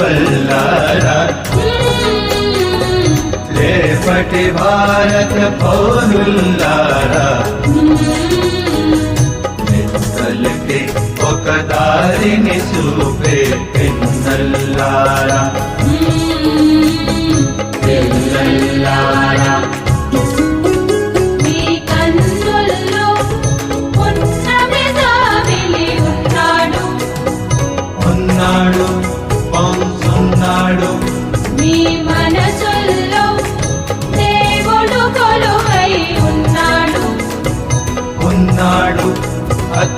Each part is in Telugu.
పల్లారా రేపటి భారత పౌరుల్లారా. ఒక దారిని చూపే పిన్నల్లారా.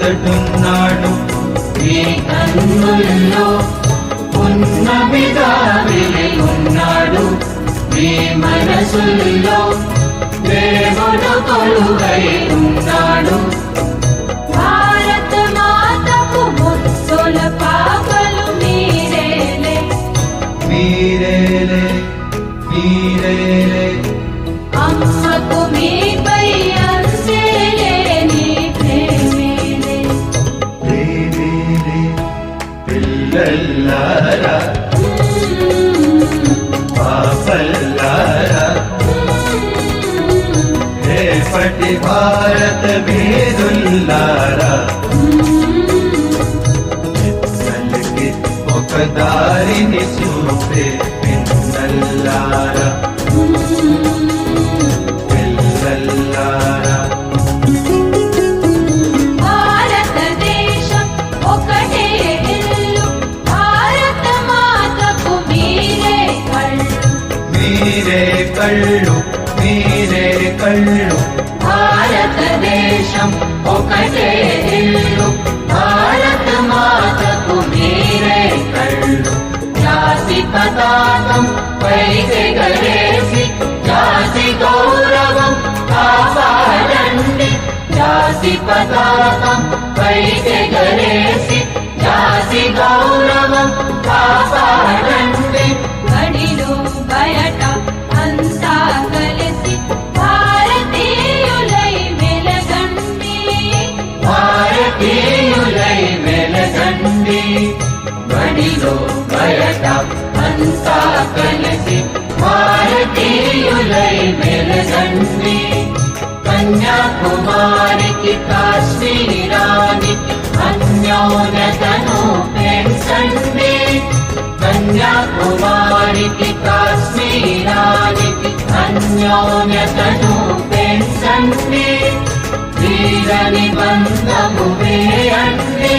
అతడున్నాడు నీ కన్నుల్లో ఉన్న విధావిలి ఉన్నాడు. నీ మనసుల్లో దేవుడు కొలువై ఉన్నాడు. పిల్లల్లారా పాపల్లారా? రేపటి భారత వీరుల్లారా పిల్లలకి ఒక దారిని చూపే పిల్లల్లారా పిల్లల్లారా కళ్ళు మీరే కళ్ళు. భారతదేశం ఒకటే ఇల్లు భారత మాతకు మీరే కళ్ళు. జాతి పతాకం పైకెగరేసి జాతి గౌరవం కాపాడండి. జాతి పతాకం పైకెగరేసి జాతి గౌరవం కాపాడండి. బయట అంతా కలిసి భారతీయులై వెలగండి కన్యాకుమారికి కాశ్మీరానికి అన్యోన్యతను పెంచండి కన్యాకుమారికి కాశ్మీరానికి అన్యోన్యతను పెంచండి వీరని బంధము వేయండి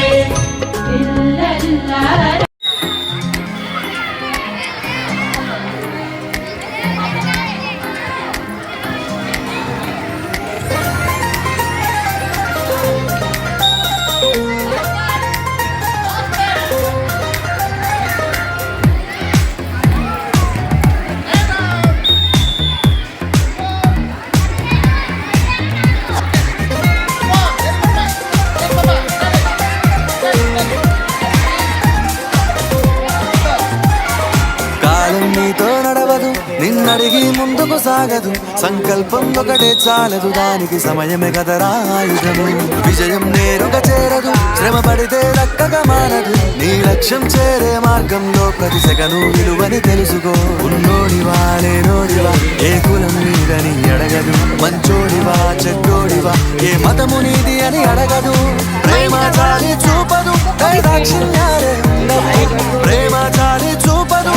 సంకల్పం ఒకటే చాలదు దానికి సమయమే కదరా ఆయుధము. విజయం నేరుగా చేరదు శ్రమ పడితే దక్కగా మారదు. నీ లక్ష్యం చేరే మార్గంలో ప్రతి సెకను విలువని తెలుసుకో. ఉన్నోడివా లేనోడివా ఏ కులం నీదని అడగదు. మంచోడివా చెడ్డోడివా ఏ మతము నీది అని అడగదు. ప్రేమ చాలి చూపదు ప్రేమ చాలి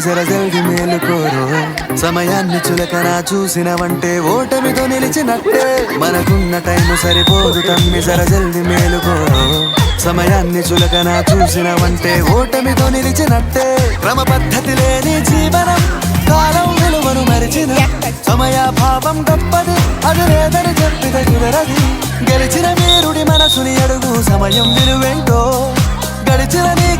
సరిపోదు తమ్మి జర జల్ది మేలుకోరు సమయాన్ని చులకన చూసినవంటే ఓటమితో నిలిచినట్టే. మనకున్న టైం సరిపోదు తమ్మి జర జల్ది మేలుకోరు సమయాన్ని చులకన చూసినవంటే ఓటమితో నిలిచినట్టే. క్రమ పద్ధతి లేని జీవనం కాలం విలువను మరిచిన. సమయ భావం గొప్పది అది లేదని చెప్పిన కుదరది. గెలిచిన మీరుడి మనసుని అడుగు సమయం విలువేంటో.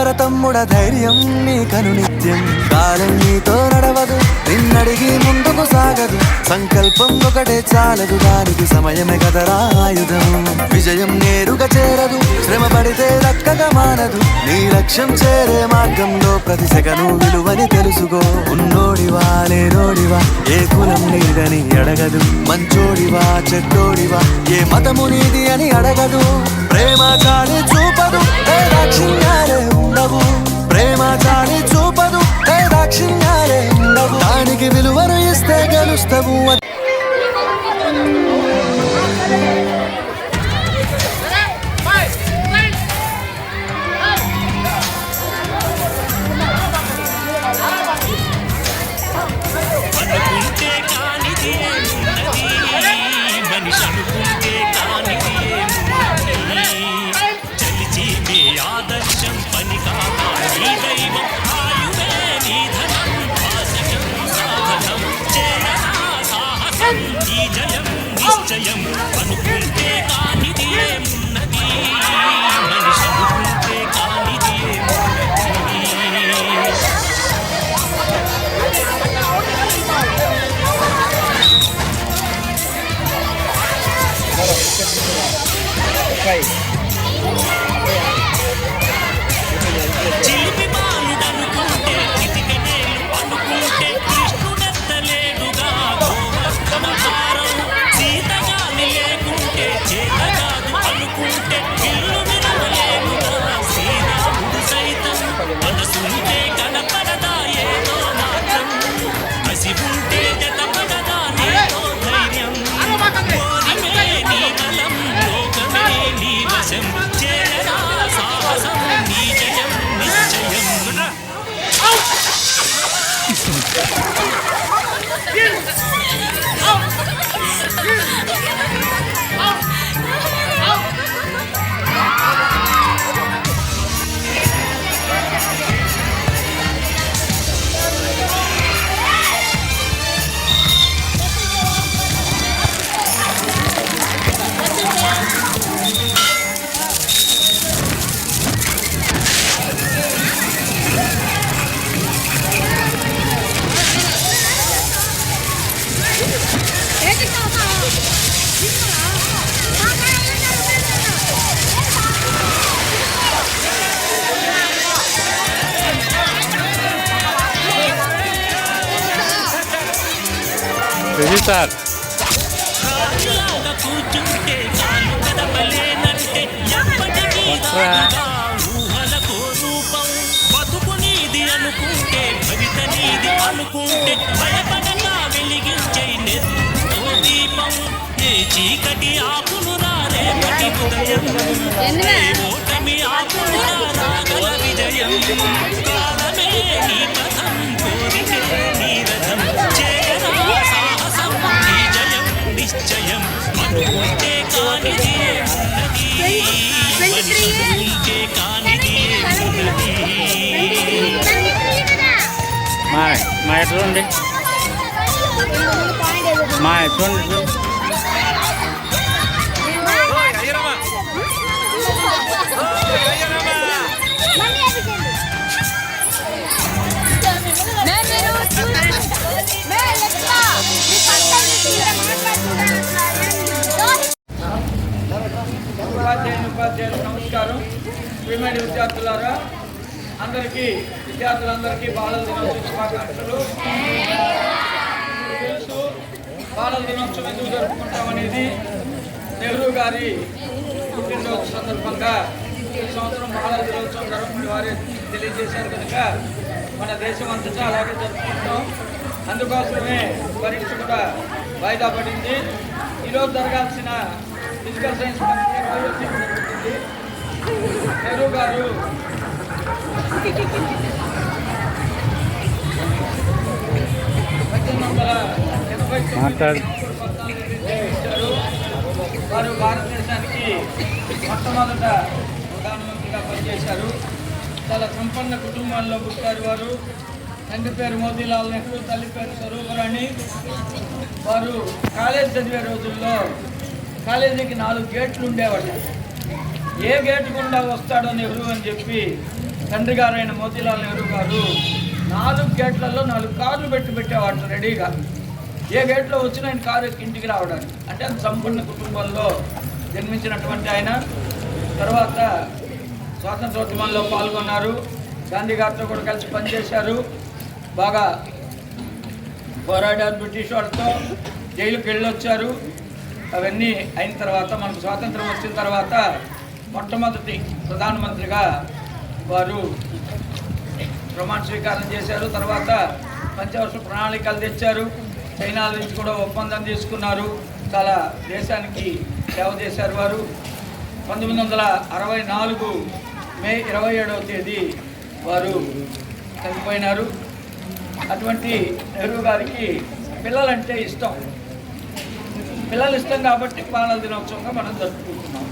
ఎత్తి తమ్ముడ ధైర్యం నీ కను నిత్యం. కాలం నీతో నడవదు నిన్నడిగి ముందుకు సాగదు. సంకల్పం ఒకటే చాలదు దానికి సమయమే కదరా ఆయుధం. విజయం నేరుగా చేరదు శ్రమ పడితే దక్కగా మానదు. నీ లక్ష్యం చేరే మార్గంలో ప్రతి సెకను విలువని తెలుసుకో. ఉన్నోడివా లేనోడివా ఏ కులం నీదని అడగదు. మంచోడివా చెడ్డోడివా ఏ మతము నీది అని అడగదు. ప్రేమ చాలి చూపదు ఏ ఉండవు. ప్రేమ జాలి చూపదు. ఏ దాక్షిణ్యాలే ఉండవు. దానికి విలువను ఇస్తే గెలుస్తావు. అనుకుంటే భవిత నీది అనుకుంటే భయపడగా వెలిగించే నెత్తుతో దీపం. ఏ చీకటి ఆకును రేపటి ఉదయం. ఏ ఓటమి ఆకును రాగల విజయం. కాలమే నీ పథం కోరికే నీ రథం. చేయరా సాహసం నీ జయం నిశ్చయం. అనుకుంటే కానిది ఉన్నది. మా మా మా చూడండి ఉపాధ్యాయులు ఉపాధ్యాయులు నమస్కారం. విమేడి విద్యార్థులారా అందరికీ విద్యార్థులందరికీ బాలల దినోత్సవ శుభాకాంక్షలు. తెలుసు బాలల దినోత్సవం ఎందుకు జరుపుకుంటామనేది నెహ్రూ గారి పుట్టినరోజు సందర్భంగా ఈ సంవత్సరం బాలల దినోత్సవం జరుపుకునే వారే తెలియజేశారు కనుక మన దేశం అంతటా అలాగే జరుపుకుంటాం అందుకోసమే పరీక్ష కూడా వాయిదా పడింది. ఈరోజు జరగాల్సిన ఫిజికల్ సైన్స్ పరీక్ష జరుగుతుంది. నెహ్రూ గారు మాట్లాడు. వారు భారతదేశానికి మొట్టమొదట ప్రధానమంత్రిగా పనిచేశారు. చాలా సంపన్న కుటుంబాల్లో పుట్టారు వారు. తండ్రి పేరు మోతీలాల్ నెహ్రూ తల్లి పేరు స్వరూపరాణి వారు కాలేజ్ చదివే రోజుల్లో కాలేజీకి నాలుగు గేట్లు ఉండేవాళ్ళు. ఏ గేటు గుండా వస్తాడో నెహ్రూ అని చెప్పి తండ్రి గారైన మోతీలాల్ నెహ్రూ గారు నాలుగు గేట్లలో నాలుగు కార్లు పెట్టి పెట్టేవాడు రెడీగా. ఏ గేట్లో వచ్చిన ఆయన కారు ఇంటికి రావడానికి. అంటే సంపూర్ణ కుటుంబంలో జన్మించినటువంటి ఆయన. తర్వాత స్వాతంత్రోద్యమంలో పాల్గొన్నారు. గాంధీ గారితో కూడా కలిసి పనిచేశారు. బాగా పోరాడారు బ్రిటిష్ వాళ్ళతో జైలుకి వెళ్ళొచ్చారు. అవన్నీ అయిన తర్వాత మనకు స్వాతంత్రం వచ్చిన తర్వాత మొట్టమొదటి ప్రధానమంత్రిగా వారు ప్రమాణ స్వీకారం చేశారు. తర్వాత పంచవర్ష ప్రణాళికలు తెచ్చారు. చైనా నుంచి కూడా ఒప్పందం తీసుకున్నారు. చాలా దేశానికి సేవ చేశారు వారు. పంతొమ్మిది వందల అరవై నాలుగు మే ఇరవై ఏడవ తేదీ వారు చనిపోయినారు. అటువంటి నెహ్రూ గారికి పిల్లలంటే ఇష్టం. పిల్లలు ఇష్టం కాబట్టి బాలల దినోత్సవంగా మనం జరుపుకుంటున్నాం.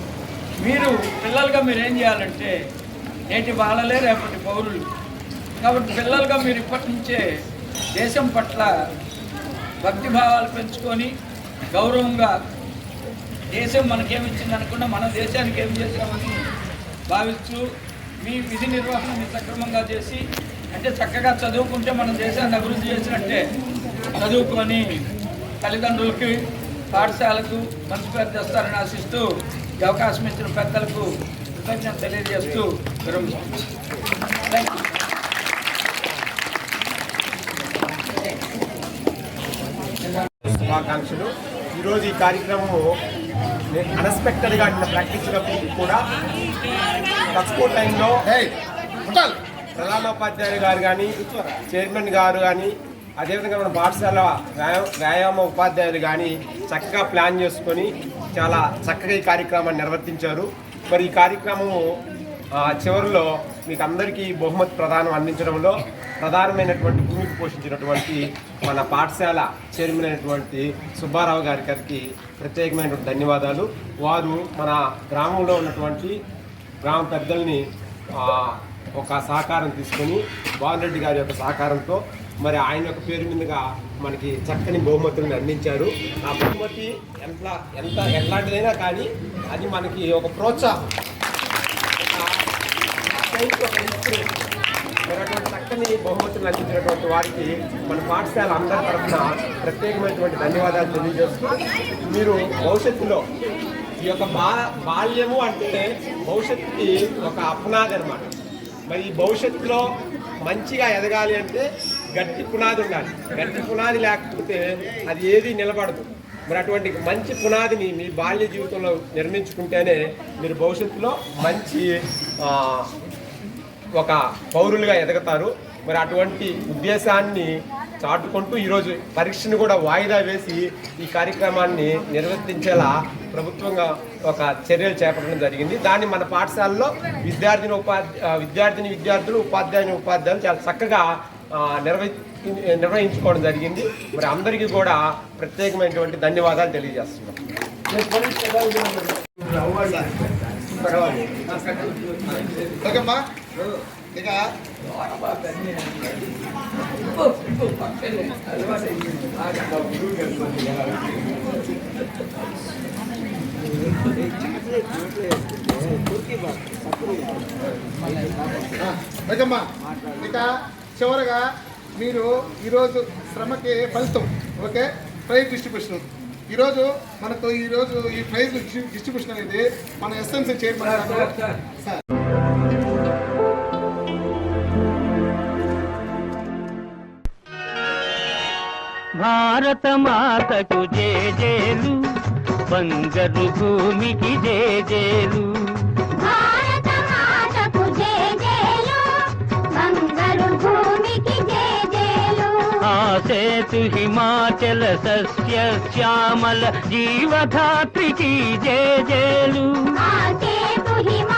మీరు పిల్లలుగా మీరు ఏం చేయాలంటే నేటి బాలలే రేపటి పౌరులు. కాబట్టి పిల్లలుగా మీరు ఇప్పటి నుంచే దేశం పట్ల భక్తి భావాలు పెంచుకొని గౌరవంగా దేశం మనకేమిచ్చింది అనుకున్నా మన దేశానికి ఏం చేసామని భావిస్తూ మీ విధి నిర్వహణ మీరు సక్రమంగా చేసి అంటే చక్కగా చదువుకుంటే మన దేశాన్ని అభివృద్ధి చేసినట్టే చదువుకొని తల్లిదండ్రులకి పాఠశాలకు మంచి పేరు తెస్తారని ఆశిస్తూ ఈ అవకాశం ఇచ్చిన పెద్దలకు కృతజ్ఞత తెలియజేస్తూ శుభాకాంక్షలు. ఈరోజు ఈ కార్యక్రమము నేను అన్ఎక్స్పెక్టెడ్గా నిన్న ప్రకటించినప్పటికీ కూడా తక్కువ టైంలో ప్రధానోపాధ్యాయులు గారు కానీ చైర్మన్ గారు కానీ అదేవిధంగా మన పాఠశాల వ్యాయామ వ్యాయామ ఉపాధ్యాయులు కానీ చక్కగా ప్లాన్ చేసుకొని చాలా చక్కగా ఈ కార్యక్రమాన్ని నిర్వర్తించారు. మరి ఈ కార్యక్రమము చివరిలో మీకు అందరికీ బహుమతి ప్రదానం అందించడంలో ప్రధానమైనటువంటి భూమికి పోషించినటువంటి మన పాఠశాల చైర్మన్ అయినటువంటి సుబ్బారావు గారి గారికి ప్రత్యేకమైనటువంటి ధన్యవాదాలు. వారు మన గ్రామంలో ఉన్నటువంటి గ్రామ పెద్దల్ని ఒక సహకారం తీసుకొని బాలరెడ్డి గారి యొక్క సహకారంతో మరి ఆయన యొక్క పేరు మీదుగా మనకి చక్కని బహుమతులను అందించారు ఆ బహుమతి ఎంత ఎంత ఎట్లాంటిదైనా కానీ అది మనకి ఒక ప్రోత్సాహం ఒక ఇన్స్పిరేషన్. మరి అటువంటి చక్కని బహుమతులు అందించినటువంటి వారికి మన పాఠశాల అందరి తరఫున ప్రత్యేకమైనటువంటి ధన్యవాదాలు తెలియజేస్తూ మీరు భవిష్యత్తులో ఈ యొక్క బా బాల్యము అంటే భవిష్యత్తుకి ఒక అపునాది అనమాట మరి ఈ భవిష్యత్తులో మంచిగా ఎదగాలి అంటే గట్టి పునాది ఉండాలి. గట్టి పునాది లేకపోతే అది ఏది నిలబడదు. మరి అటువంటి మంచి పునాదిని మీ బాల్య జీవితంలో నిర్మించుకుంటేనే మీరు భవిష్యత్తులో మంచి ఒక పౌరులుగా ఎదగతారు. మరి అటువంటి ఉద్దేశాన్ని చాటుకుంటూ ఈరోజు పరీక్షను కూడా వాయిదా వేసి ఈ కార్యక్రమాన్ని నిర్వర్తించేలా ప్రభుత్వంగా ఒక చర్యలు చేపట్టడం జరిగింది. దాన్ని మన పాఠశాలలో విద్యార్థిని ఉపాధ్యా విద్యార్థిని విద్యార్థులు ఉపాధ్యాయుని ఉపాధ్యాయులు చాలా చక్కగా నిర్వహి నిర్వహించుకోవడం జరిగింది. మరి అందరికీ కూడా ప్రత్యేకమైనటువంటి ధన్యవాదాలు తెలియజేస్తున్నాం. ఓకేమ్మా. ఇక ఇక చివరగా మీరు ఈరోజు శ్రమకి ఫలితం ఓకే? Prize distribution. ఈరోజు మనకు ఈరోజు ఈ ప్రైజ్ డిస్ట్రిబ్యూషన్ అనేది మన ఎస్ఎంసీ చైర్మన్ గారు సార్ భారత మాతకు జేజేలు బంగారు భూమికి జేజేలు ఆసేతు హిమాచల సస్య శ్యామల జీవధాత్రికి జేజేలు. ఆ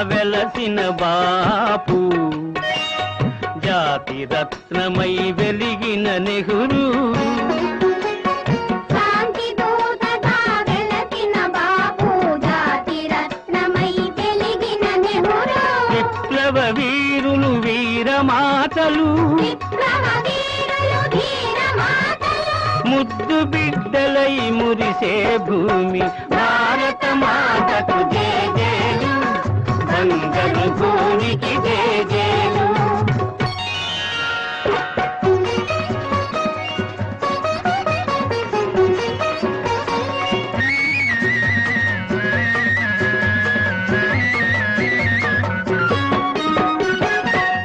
వెలసిన బాపు. జాతి రత్నమై వెలిగిన నెహ్రూ. విప్లవ వీరులు వీరమాతలు ముద్దు బిడ్డలై మురిసే భూమి. భారత మాతకు జేజేలు బంగరు భూమికి జేజేలు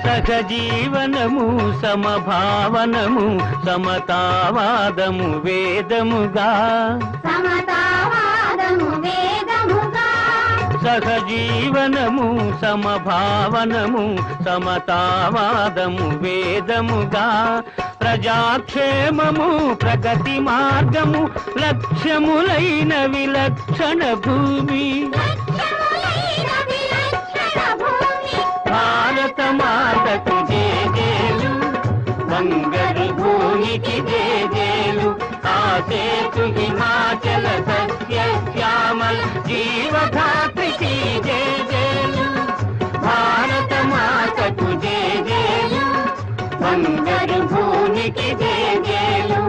సహజీవనము సమభావనము సమతావాదము వేదముగా సహజీవనము సమభావనము సమతావాదము వేదముగా ప్రజాక్షేమము ప్రగతి మార్గము లక్ష్యములైన విలక్షణ భూమి. భారత మాతకు జేజేలు బంగరు భూమికి జేజేలు ఆసేతు హిమాచల సత్య శ్యామల జీవధాత మాతకు జేజేలు బంగరు భూమికి జేజేలు